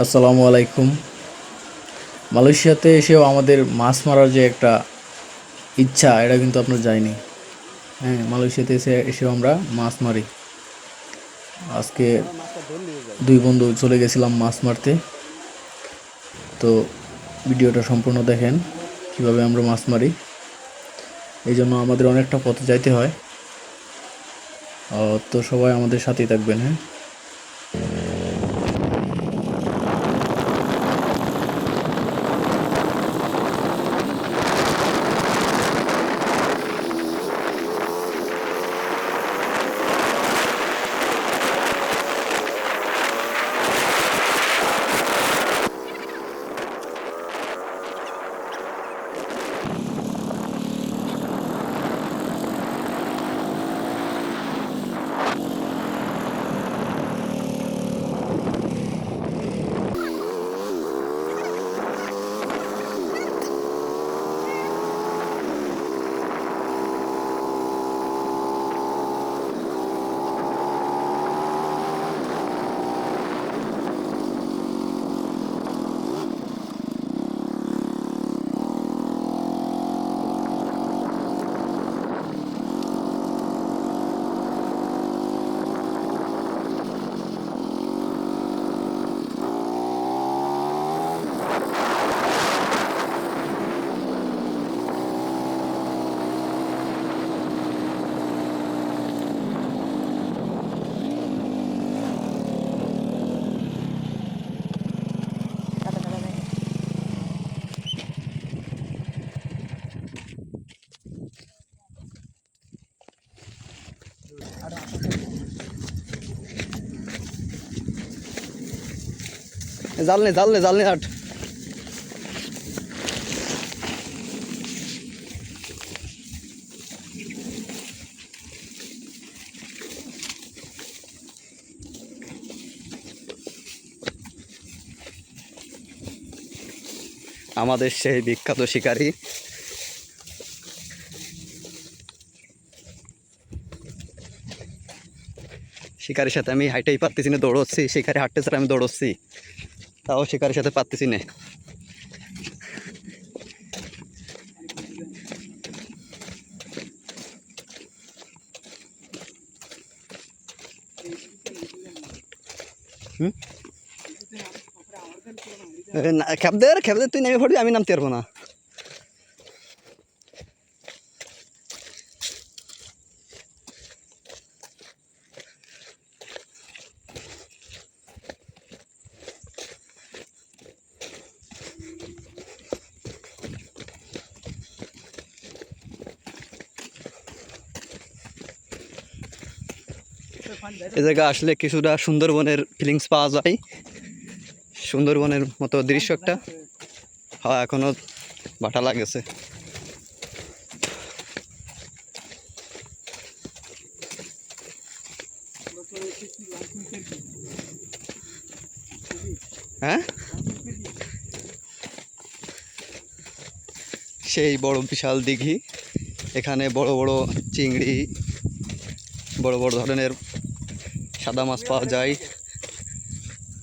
আসসালামু আলাইকুম। মালয়েশিয়াতে এসেও আমাদের মাছ মারার যে একটা ইচ্ছা, এটা কিন্তু আপনার যায়নি হ্যাঁ মালয়েশিয়াতে এসে, এসেও আমরা মাছ মারি। আজকে দুই বন্ধু চলে গেছিলাম মাছ মারতে। তো ভিডিওটা সম্পূর্ণ দেখেন, কীভাবে আমরা মাছ মারি। এই জন্য আমাদের অনেকটা পথে যাইতে হয়। তো সবাই আমাদের সাথেই থাকবেন হ্যাঁ। জাল নে, জাল আট আমাদের সেই বিখ্যাত শিকারী। শিকারির সাথে আমি হাইটাই পারতেছি না, দৌড়চ্ছি। শিকারি হাঁটতে ছাড়া আমি দৌড়চ্ছি। তাও শিকারের সাথে পারতেছি না। খেপ দে তুই নেমে পড়বি আমি নামতে পারব না। এ জায়গা আসলে কিছুটা সুন্দরবনের ফিলিংস পাওয়া যায়। সুন্দরবনের মতো দৃশ্য একটা। হ্যাঁ এখনও বাটা লাগেছে। হ্যাঁ? সেই বড় বিশাল দিঘি। এখানে বড় বড় চিংড়ি বড় বড় ধরনের সাদা মাছ পাওয়া যায়।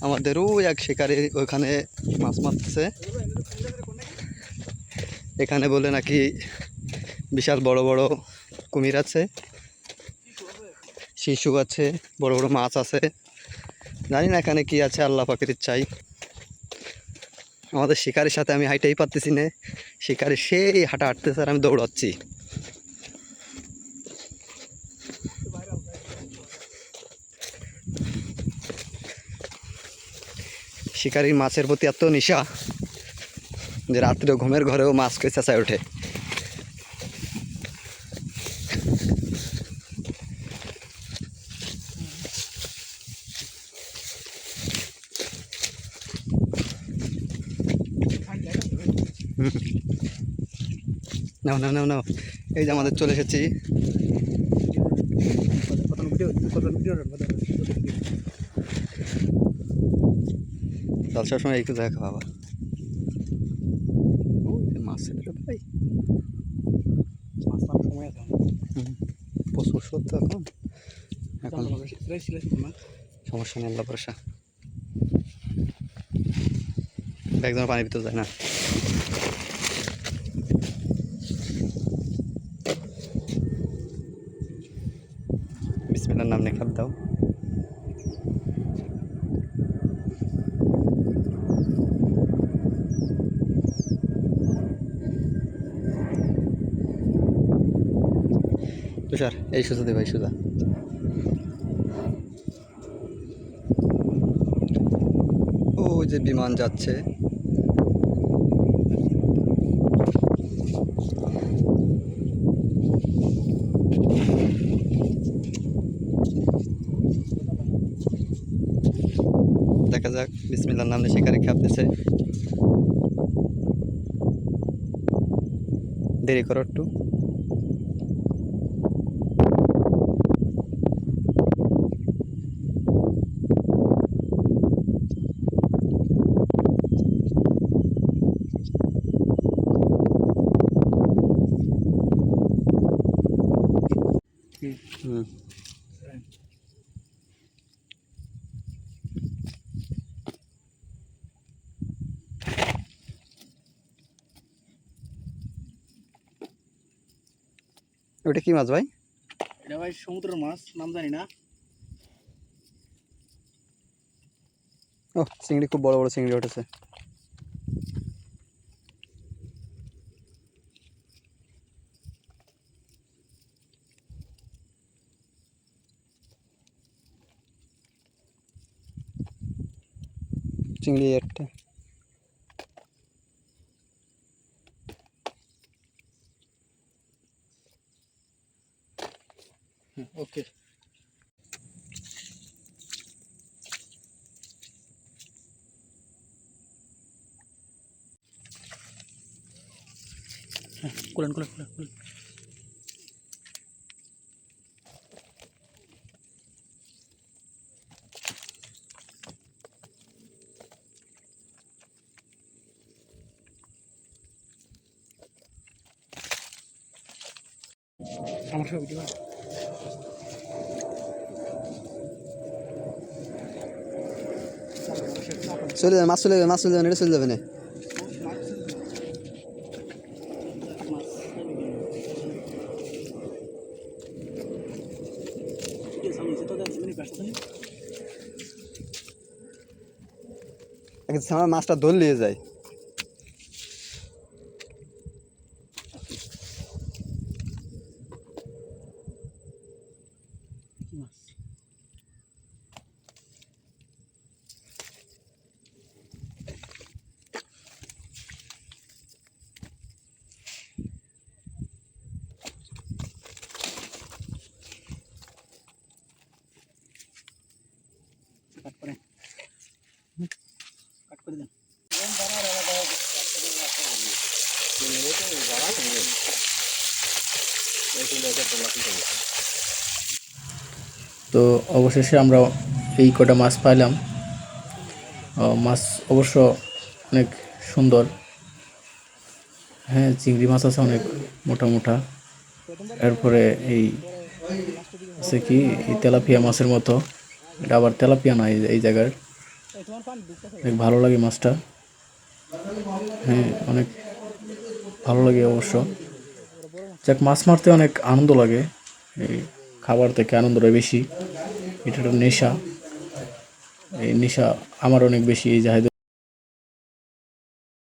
আমাদেরও এক শিকারি ওখানে মাছ মারতেছে। এখানে বলে নাকি বিশাল বড় বড় কুমির আছে, শিশু আছে, বড় বড় মাছ আছে। জানি না এখানে কি আছে, আল্লাহ পাখির চাই আমাদের শিকারির সাথে আমি হাইটাই পারতেছি না। শিকারি সেই হাঁটা হাঁটতেছে আর আমি দৌড়াচ্ছি। শিকারির মাছের প্রতি এত নেশা যে রাত্রে ঘুমের ঘরেও মাছ কে চেঁচায় ওঠে। নাও নাও নাও নাও এই যে আমাদের চলে এসেছি তাহলে সবসময় একটু দেখা বাবা মাছ ছেড়ে ভাই। হুম। প্রচুর সত্য এখন। এখন সমস্যা নেই আল্লাহ ভরসা। ব্যাগ যেন পানির ভিতরে যায় না? বিসমিল্লার নাম নিয়ে খাপ দাও তুষার, এই সোজা দে ভাই সোজা ও যে বিমান যাচ্ছে। দেখা যাক বিসমিল্লার নামে শিকারি খাপতেছে। দেরি করো একটু। হুম। ওটা কি মাছ ভাই? এটা ভাই সমুদ্রের মাছ নাম জানি না। ও চিংড়ি খুব বড় বড় চিংড়ি উঠেছে। চিংড়ি একটা। ওকে। কুলেন কুলেন কুলেন কুলেন। আমার সব ভিডিও চলে যাবে, মাছ চলে যাবে, মাছ চলে যাবে এটা চলে যাবে না। এক সময় মাছটা দোল নিয়ে যায়। কাট তো অবশেষে আমরা এই কটা মাছ পাইলাম। মাছ অবশ্য অনেক সুন্দর। হ্যাঁ চিংড়ি মাছ আছে অনেক মোটা মোটা। এরপরে এই আছে কি? এই তেলাপিয়া মাছের মতো। এটা আবার তেলাপিয়া না এই- জায়গার। অনেক ভালো লাগে মাছটা। হ্যাঁ অনেক ভালো লাগে অবশ্য। যাক, মাছ মারতে অনেক আনন্দ লাগে। এই খাবার থেকে আনন্দটা বেশি? এটা একটা নেশা। এই নেশা আমার অনেক বেশি এই